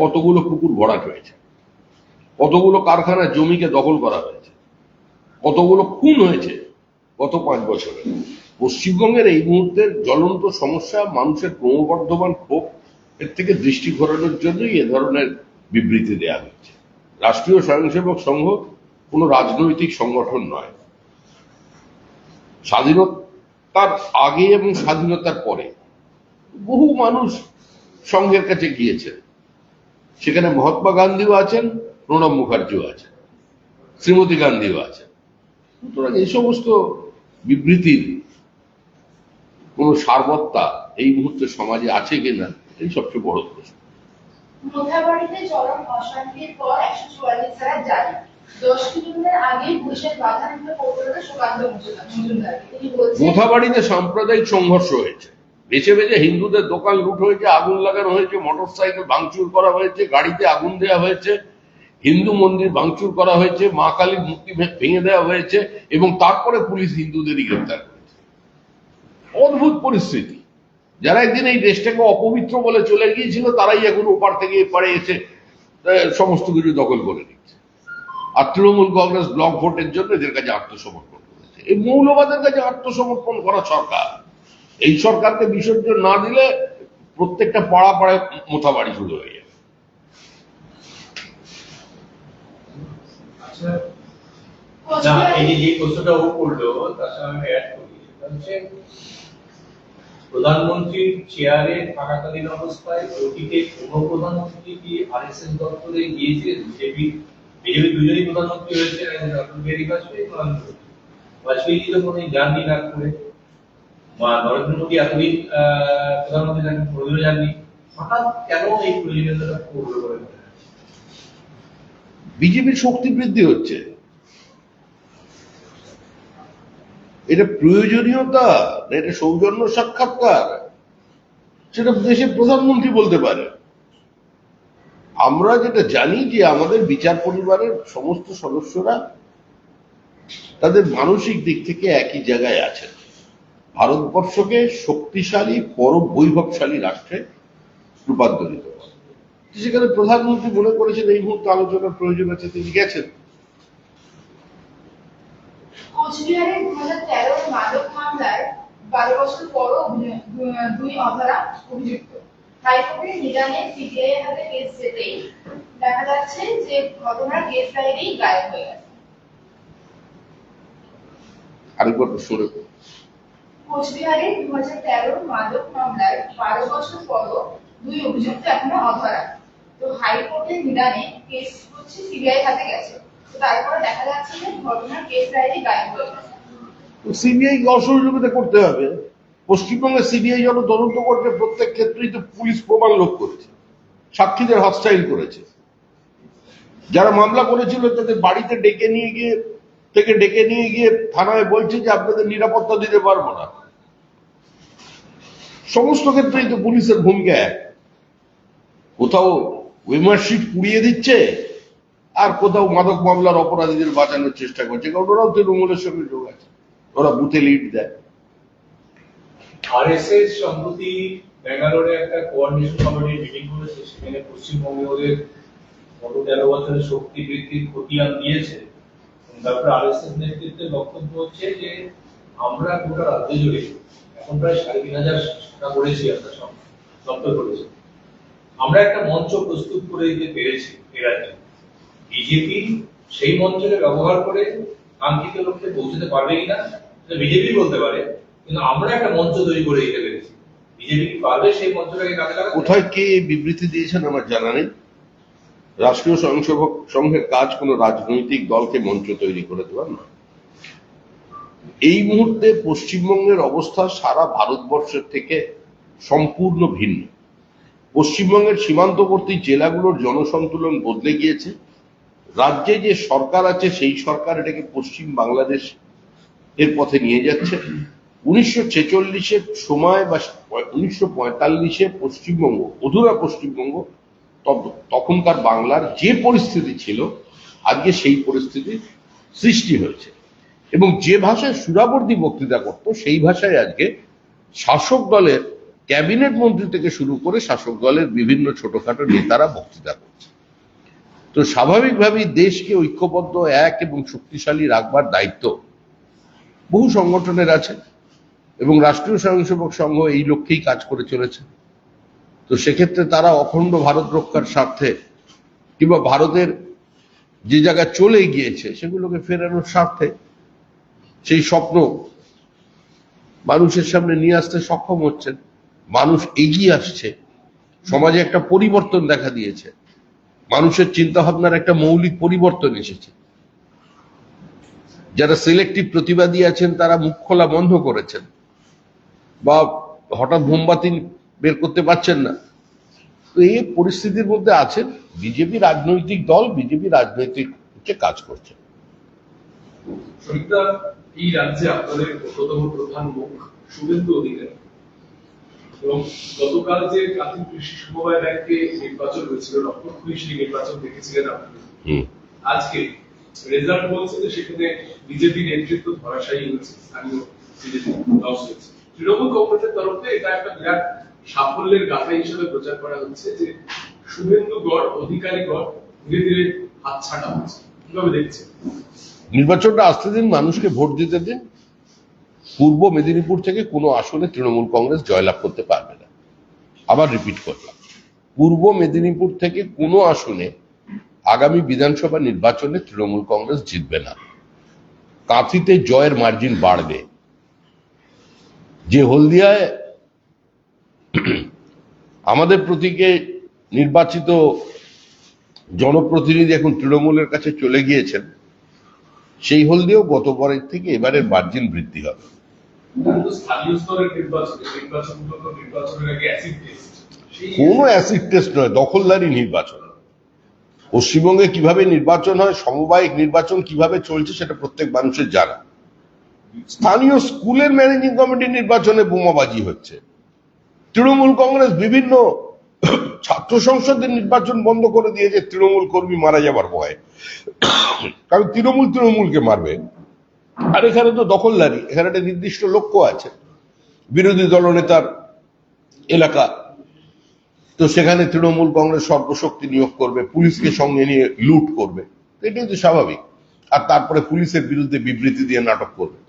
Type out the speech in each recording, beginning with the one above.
কতগুলো পুকুর ভরাট হয়েছে, কতগুলো কারখানার জমিকে দখল করা হয়েছে, কতগুলো খুন হয়েছে গত পাঁচ বছরে। পশ্চিমবঙ্গের এই মুহূর্তের জ্বলন্ত সমস্যা, মানুষের ক্রমবর্ধমান ক্ষোভ, এর থেকে দৃষ্টি ঘোরানোর জন্যই এ ধরনের বিবৃতি দেওয়া হচ্ছে রাষ্ট্রীয় স্বয়ংসেবক সংঘ কোনো রাজনৈতিক সংগঠন নয়। স্বাধীনতার আগে এবং স্বাধীনতার পরে বহু মানুষ সংঘের কাছে গিয়েছেন। সেখানে মহাত্মা গান্ধীও আছেন প্রণব মুখার্জিও আছেন শ্রীমতী গান্ধীও আছেন। সুতরাং এই সমস্ত বিবৃতির কোন সারবত্তা এই মুহূর্তে সমাজে আছে কিনা এই সবচেয়ে বড় প্রশ্ন। মোথাবাড়িতে চরম অশান্তির পর একশো চুয়াল্লিশ ধারা জারি। দশ কিলোমিটার আগে পুলিশের বাধা নিতে কৌশলে সুকান্ত মজুমদার তিনি বলছেন মোথাবাড়িতে সাম্প্রদায়িক সংঘর্ষ হয়েছে। বেছে বেছে হিন্দুদের দোকান লুট হয়েছে, আগুন লাগানো হয়েছে মোটর সাইকেল ভাঙচুর করা হয়েছে, গাড়িতে আগুন দেওয়া হয়েছে, হিন্দু মন্দির ভাঙচুর করা হয়েছে, মা কালীর মূর্তি ভেঙে দেওয়া হয়েছে এবং তারপরে পুলিশ হিন্দুদেরই গ্রেপ্তার করেছে। অদ্ভুত পরিস্থিতি। যারা একদিন এই দেশটাকে অপবিত্র বলে চলে গিয়েছিল, তারাই এখন ওপার থেকে এপারে এসে সমস্ত কিছু দখল করে নিচ্ছে। আর তৃণমূল কংগ্রেস ব্লক ভোটের জন্য এদের কাছে আত্মসমর্পণ করেছে। এই মৌলবাদের কাছে আত্মসমর্পণ করা সরকার। এই সরকারকে বিসর্জন না দিলে প্রত্যেকটা পাড়া পাড়ায় মোথাবাড়ি শুরু হয়ে যাবে। আচ্ছা। না এই যে যে প্রশ্নটা ও করল তার সঙ্গে অ্যাড করি। হচ্ছে প্রধানমন্ত্রীর চেয়ারে থাকাকালীন অবস্থায় অতীতে কোন প্রধানমন্ত্রী কি আর এস এস দপ্তরে গিয়েছিলেন? বিজেপি বিজেপি দুজনই প্রধানমন্ত্রী হয়েছে অটল বিহারী বাজপেয়ী মোদী বাজপেয়ী। জি তো কোনোদিন যাননি নাগপুরে বা নরেন্দ্র মোদী এতদিন প্রধানমন্ত্রী থাকেন কোনোদিনও যাননি, হঠাৎ কেন এই প্রয়োজনীয়তাটা করল বলে বিজেপির শক্তি বৃদ্ধি হচ্ছে। এটা প্রয়োজনীয়তা, এটা সৌজন্য সাক্ষাৎকার, সেটা দেশের প্রধানমন্ত্রী বলতে পারে। আমরা যেটা জানি যে আমাদের বিচার পরিবারের সমস্ত সদস্যরা তাদের মানসিক দিক থেকে একই জায়গায় আছেন। ভারতবর্ষকে শক্তিশালী পরম বৈভবশালী রাষ্ট্রে রূপান্তরিত করা। সেখানে প্রধানমন্ত্রী মনে করেছেন এই মুহূর্তে আলোচনার প্রয়োজন আছে তিনি গেছেন। কোচবিহারে দু হাজার তেরোর মাদক মামলার বারো বছর পরও দুই অধরা অভিযুক্ত। হাইকোর্টের নিদানে সিবিআই হাতে কেস যেতেই দেখা যাচ্ছে যে ঘটনার কেস ডায়েরি গায়েব হয়ে গেছে। আরেকবার সরে কোচবিহারে দু হাজার তেরোর মাদক মামলার বারো বছর পরও দুই অভিযুক্ত এখনও অধরা। তো হাইকোর্টের নিদানে কেস হচ্ছে সিবিআই হাতে গেছে। করতে হবে। পশ্চিমবঙ্গের সিবিআই তদন্ত প্রত্যেক ক্ষেত্রেই তো পুলিশ প্রমাণ লোক করেছে। সাক্ষীদের হস্টাইল করেছে। যারা মামলা করেছিল তাদের বাড়িতে ডেকে নিয়ে গিয়ে, থেকে ডেকে নিয়ে গিয়ে থানায় বলছে যে আপনাদের নিরাপত্তা দিতে পারব না। সমস্ত ক্ষেত্রেই তো পুলিশের ভূমিকা এক। কোথাও উইমারশিট পুড়িয়ে দিচ্ছে, আর কোথাও মাদক মামলার অপরাধীদের বাঁচানোর চেষ্টা করছে, কারণ ওরাও তৃণমূলের সঙ্গে যোগ আছে। ওরা বুথে লিড দেয়। আরএসএস সম্প্রতি ব্যাঙ্গালোরে একটা কোঅর্ডিনেশন কমিটির মিটিং করেছে, সেখানে পশ্চিমবঙ্গে ওদের গত তেরো বছরের শক্তি বৃদ্ধির খতিয়ান দিয়েছে। তারপরে আরএসএস নেতৃত্বের বক্তব্য হচ্ছে যে, আমরা গোটা রাজ্য জুড়ে আমরা একটা মঞ্চ প্রস্তুত করে দিতে পেরেছি বিজেপি সেই মঞ্চকে ব্যবহার করে কাঙ্ক্ষিত লক্ষ্যে পৌঁছতে পারবে কিনা বিজেপি বলতে পারে, কিন্তু আমরা একটা মঞ্চ তৈরি করে দিতে পেরেছি। বিজেপি সেই মঞ্চটাকে কোথায় কে বিবৃতি দিয়েছেন আমার জানা নেই। রাষ্ট্রীয় স্বয়ংসেবক সংঘের কাজ কোনো রাজনৈতিক দলকে মঞ্চ তৈরি করে দেওয়ার এই মুহূর্তে পশ্চিমবঙ্গের অবস্থা সারা ভারতবর্ষের থেকে সম্পূর্ণ ভিন্ন। পশ্চিমবঙ্গের সীমান্তবর্তী জেলাগুলোর জনসন্তুলন বদলে গিয়েছে। রাজ্যে যে সরকার আছে, সেই সরকার এটাকে পশ্চিম বাংলাদেশ এর পথে নিয়ে যাচ্ছে। উনিশশো ছেচল্লিশের সময় বা উনিশশো পঁয়তাল্লিশে পশ্চিমবঙ্গ, অধুরা পশ্চিমবঙ্গ তখনকার বাংলার যে পরিস্থিতি ছিল, আজকে সেই পরিস্থিতির সৃষ্টি হয়েছে। এবং যে ভাষায় সুরাবর্তী বক্তৃতা করত, সেই ভাষায় আজকে শাসক দলের ক্যাবিনেট মন্ত্রী থেকে শুরু করে শাসক দলের বিভিন্ন ছোটখাটো নেতারা বক্তৃতা করছে। তো স্বাভাবিকভাবেই দেশকে ঐক্যবদ্ধ, এক এবং শক্তিশালী রাখবার দায়িত্ব বহু সংগঠনের আছে এবং রাষ্ট্রীয় স্বয়ংসেবক সংঘ এই লক্ষ্যেই কাজ করে চলেছে। তো সেক্ষেত্রে তারা অখণ্ড ভারত রক্ষার স্বার্থে কিংবা ভারতের যে জায়গায় চলে গিয়েছে, সেগুলোকে ফেরানোর স্বার্থে সেই স্বপ্ন মানুষের সামনে নিয়ে আসতে সক্ষম হচ্ছেন। মানুষ এগিয়ে আসছে। সমাজে একটা পরিবর্তন দেখা দিয়েছে। মানুষের চিন্তা ভাবনার একটা মৌলিক পরিবর্তন এসেছে। যারা সিলেক্টিভ প্রতিবাদী আছেন, তারা মুখ খোলা বন্ধ করেছেন বা হঠাৎ মোমবাতি বের করতে পারছেন না। তো এই পরিস্থিতির মধ্যে আছেন বিজেপি রাজনৈতিক দল। বিজেপি রাজনৈতিক কাজ করছে। এই রাজ্যে আপনাদের অন্যতম প্রধান মুখ শুভেন্দু অধিকারী। এবং গতকাল যে জাতীয় কৃষি সমবায় ব্যাংকে নির্বাচন হয়েছিল রক্তক্ষয়ী সেই নির্বাচন দেখেছিলেন আপনি। আজকে রেজাল্ট বলছে যে সেখানে বিজেপি নেতৃত্ব ধরাশায়ী হয়েছে স্থানীয় বিজেপি লস হয়েছে তৃণমূল কংগ্রেসের তরফে এটা একটা বিরাট সাফল্যের গাথা হিসেবে প্রচার করা হচ্ছে যে শুভেন্দু গড় অধিকারী গড় ধীরে ধীরে হাতছাড়া হচ্ছে। কীভাবে দেখছেন? নির্বাচনটা আসতে দিন, মানুষকে ভোট দিতে দিন। পূর্ব মেদিনীপুর থেকে কোনো আসনে তৃণমূল কংগ্রেস জয়লাভ করতে পারবে না। আবার রিপিট করলাম। পূর্ব মেদিনীপুর থেকে কোনো আসনে আগামী বিধানসভা নির্বাচনে তৃণমূল কংগ্রেস জিতবে না। কাঁথিতে জয়ের মার্জিন বাড়বে। যে হলদিয়ায় আমাদের প্রতীকে নির্বাচিত জনপ্রতিনিধি এখন তৃণমূলের কাছে চলে গিয়েছেন সেই হলদিও গতবারের থেকে এবারের মার্জিন বৃদ্ধি হবে। কোনো অ্যাসিড টেস্ট নয় দখলদারি নির্বাচন। পশ্চিমবঙ্গে কীভাবে নির্বাচন হয় সমবায়িক নির্বাচন কীভাবে চলছে সেটা প্রত্যেক মানুষের জানা। স্থানীয় স্কুলের ম্যানেজিং কমিটির নির্বাচনে বোমাবাজি হচ্ছে। তৃণমূল কংগ্রেস বিভিন্ন ছাত্র সংসদের নির্বাচন বন্ধ করে দিয়েছে, তৃণমূল কর্মী মারা যাবার ভয়ে। কারণ তৃণমূল তৃণমূলকে মারবে। আর এখানে তো দখলদারি, এখানে একটা নির্দিষ্ট লক্ষ্য আছে। বিরোধী দলনেতার এলাকা। তো সেখানে তৃণমূল কংগ্রেস সর্বশক্তি নিয়োগ করবে, পুলিশকে সঙ্গে নিয়ে লুট করবে। এটাই তো স্বাভাবিক। আর তারপরে পুলিশের বিরুদ্ধে বিবৃতি দিয়ে নাটক করবে।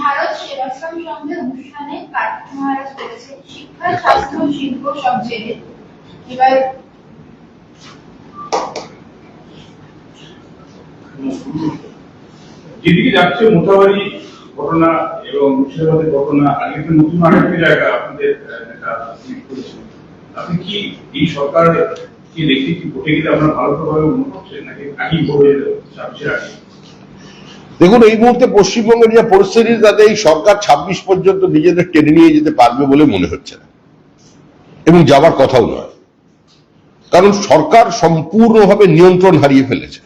ভারত সেবাশ্রম সংঘের অনুষ্ঠানে কার্তিক মহারাজ বলেছেন, শিক্ষা, স্বাস্থ্য, শিল্প সব জেলে এবার যেদিকে যাচ্ছে মোটাবাড়ি ঘটনা এবং মুর্শিদাবাদের ঘটনা, আগে নতুন আরেকটি জায়গা আপনাদের আপনি কি এই সরকার কি দেখি কি ভোটে গেলে আপনার ভালোভাবে উন্নত হচ্ছে নাকি আগেই ভোট হয়ে যাবে? আগে। দেখুন, এই মুহূর্তে পশ্চিমবঙ্গের যে পরিস্থিতি, তাতে এই সরকার ছাব্বিশ পর্যন্ত নিজেদের টেনে নিয়ে যেতে পারবে বলে মনে হচ্ছে না। এবং যাবার কথাও নয়। কারণ সরকার সম্পূর্ণভাবে নিয়ন্ত্রণ হারিয়ে ফেলেছে।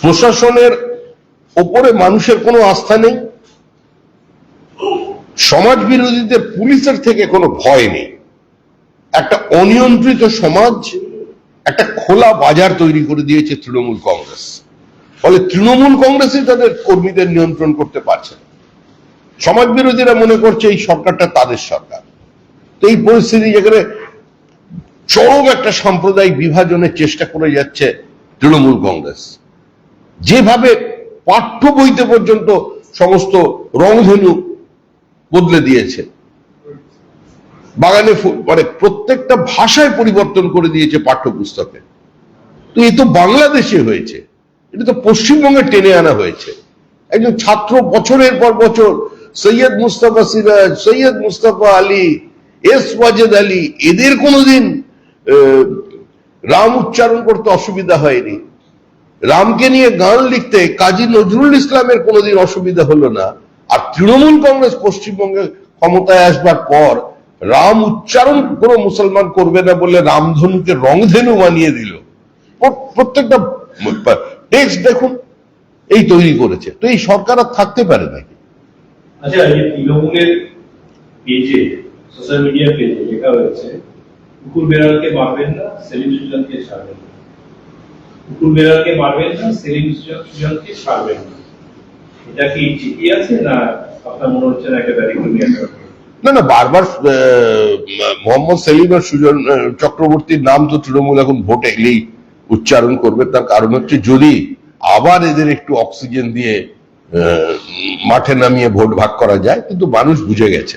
প্রশাসনের ওপরে মানুষের কোনো আস্থা নেই। সমাজ বিরোধীদের পুলিশের থেকে কোনো ভয় নেই। একটা অনিয়ন্ত্রিত সমাজ, একটা খোলা বাজার তৈরি করে দিয়েছে তৃণমূল কংগ্রেস। ফলে তৃণমূল কংগ্রেসই তাদের কর্মীদের নিয়ন্ত্রণ করতে পারছে না। সমাজ বিরোধীরা মনে করছে এই সরকারটা তাদের সরকার। তো এই পরিস্থিতি যেখানে চরম একটা সাম্প্রদায়িক বিভাজনের চেষ্টা করে যাচ্ছে তৃণমূল কংগ্রেস। যেভাবে পাঠ্য বইতে পর্যন্ত সমস্ত রংধনু বদলে দিয়েছে, বাগানে মানে প্রত্যেকটা ভাষায় পরিবর্তন করে দিয়েছে পাঠ্যপুস্তকে। তো এ তো বাংলাদেশে হয়েছে। এটা তো পশ্চিমবঙ্গে টেনে আনা হয়েছে। একজন ছাত্র বছরের পর বছর, সৈয়দ মুস্তাফা সিরাজ, সৈয়দ মুস্তাফা আলী, এস ওয়াজেদ আলী, এদের কোনোদিন রাম উচ্চারণ করতে অসুবিধা হয়নি। রামকে নিয়ে গান লিখতে কাজী নজরুল ইসলামের কোনোদিন অসুবিধা হলো না। আর তৃণমূল কংগ্রেস পশ্চিমবঙ্গে ক্ষমতায় আসবার পর, রাম উচ্চারণ কোনো মুসলমান করবে না বলে রামধনুকে রংধেনু বানিয়ে দিল। প্রত্যেকটা টেক্সট দেখুন এই তৈরি করেছে। তো এই সরকার আর থাকতে পারে নাকি? আচ্ছা এই তৃণমূলের পেজে সোশ্যাল মিডিয়া পেজে লেখা হয়েছে কুকুর বেড়ালকে মারবেন না সেলিম সুজনকে ছাড়বেন না। কুকুর বেড়ালকে মারবেন না সেলিম সুজনকে ছাড়বেন না। এটা কি ঠিকই আছে না আপনার মনে হচ্ছে না ব্যাপার? না না বারবার মোহাম্মদ সেলিম আর সুজন চক্রবর্তীর নাম তো তৃণমূল এখন ভোট এলেই উচ্চারণ করবে, তার কারণ হচ্ছে যদি আবার এদের একটু অক্সিজেন দিয়ে মাঠে নামিয়ে ভোট ভাগ করা যায়, কিন্তু মানুষ বুঝে গেছে।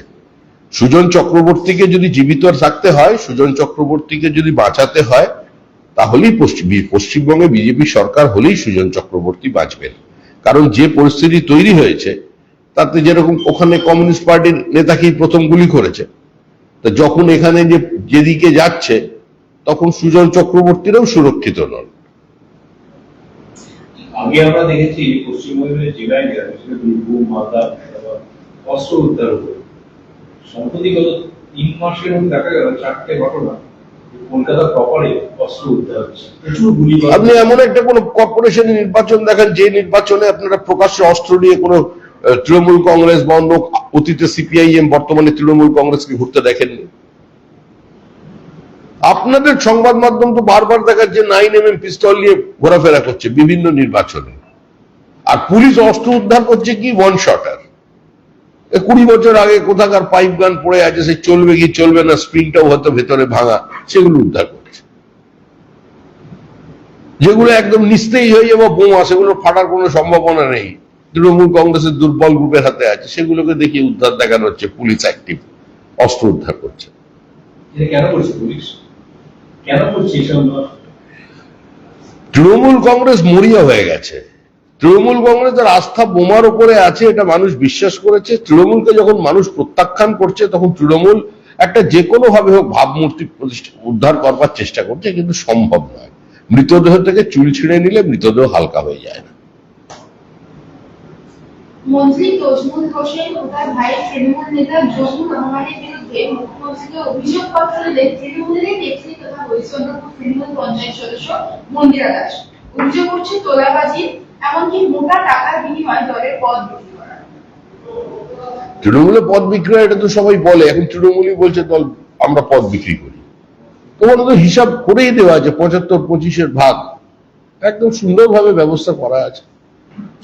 সুজন চক্রবর্তীকে যদি জীবিত থাকতে হয়, সুজন চক্রবর্তীকে যদি বাঁচাতে হয়, তাহলেই পশ্চিম পশ্চিমবঙ্গে বিজেপি সরকার হলেই সুজন চক্রবর্তী বাঁচবেন। কারণ যে পরিস্থিতি তৈরি হয়েছে, তাতে যেরকম ওখানে কমিউনিস্ট পার্টির নেতাকেই প্রথম গুলি করেছে, তা যখন এখানে যে, যেদিকে যাচ্ছে তখন সুজন চক্রবর্তীরাও সুরক্ষিত নন। আগে আমরা দেখেছি পশ্চিমবঙ্গের জেলায় বীরভূম মালদা অস্ত্র উদ্ধার সম্প্রতি গত তিন মাসের মধ্যে দেখা গেল চারটে ঘটনা কলকাতা প্রপারে অস্ত্র উদ্ধার হচ্ছে। আপনি এমন একটা কোন কর্পোরেশন নির্বাচন দেখেন যে নির্বাচনে আপনারা প্রকাশ্যে অস্ত্র নিয়ে কোনো তৃণমূল কংগ্রেস বা অন্য অতীতে সিপিআইএম বর্তমানে তৃণমূল কংগ্রেসকে ঘুরতে দেখেননি? আপনাদের সংবাদ মাধ্যম তো বারবার দেখাচ্ছে নাইন এম এম পিস্তল নিয়ে ঘোরাফেরা করছে বিভিন্ন নির্বাচনে। আর পুলিশ অস্ত্র উদ্ধার করছে কি? ওয়ান শটার কুড়ি বছর আগে কোথাকার পাইপ গান পড়ে আছে, সে চলবে কি চলবে না স্প্রিংটাও হয়তো ভেতরে ভাঙা, সেগুলো উদ্ধার করছে। যেগুলো একদম নিস্তেই হয়ে যাব, বোমা, সেগুলো ফাটার কোনো সম্ভাবনা নেই। তৃণমূল কংগ্রেসের দুর্বল গ্রুপের হাতে আছে, সেগুলোকে দেখিয়ে উদ্ধার দেখানো হচ্ছে, পুলিশ অ্যাক্টিভ অস্ত্র উদ্ধার করছে। কেন করছে পুলিশ? কেন করছে তৃণমূল কংগ্রেস মরিয়া হয়ে গেছে। তৃণমূল কংগ্রেসের আস্থা বোমার উপরে আছে এটা মানুষ বিশ্বাস করেছে। তৃণমূলকে যখন মানুষ প্রত্যাখ্যান করছে তখন তৃণমূল একটা যে কোনো ভাবে হোক ভাবমূর্তি প্রতিষ্ঠা উদ্ধার করবার চেষ্টা করছে কিন্তু সম্ভব নয়। মৃতদেহ থেকে চুল ছিঁড়ে নিলে মৃতদেহ হালকা হয়ে যায় না। মন্ত্রী তজমুল হোসেন ও তার ভাই তৃণমূল নেতা জহুর রহমানের বিরুদ্ধে মুখ্যমন্ত্রীকে অভিযোগ পত্র তৃণমূলের নেত্রী তথা হরিচন্দ্রপুর তৃণমূল পঞ্চায়েত সদস্য মন্দিরা দাস। অভিযোগ করছে তোলাবাজি, এমনকি মোটা টাকার বিনিময়ে দলের পদ বিক্রি করা। তৃণমূলে পদ বিক্রয় এটা তো সবাই বলে, এখন তৃণমূলই বলছে দল, আমরা পদ বিক্রি করি। তোমার তো হিসাব করেই দেওয়া আছে, পঁচাত্তর পঁচিশের ভাগ। একদম সুন্দরভাবে ব্যবস্থা করা আছে।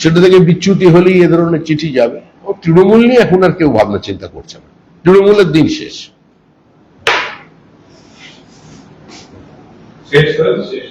সেটা থেকে বিচ্যুতি হলেই এ ধরনের চিঠি যাবে। ও তৃণমূল নিয়ে এখন আর কেউ ভাবনা চিন্তা করছে না। তৃণমূলের দিন শেষ। শেষ শেষ।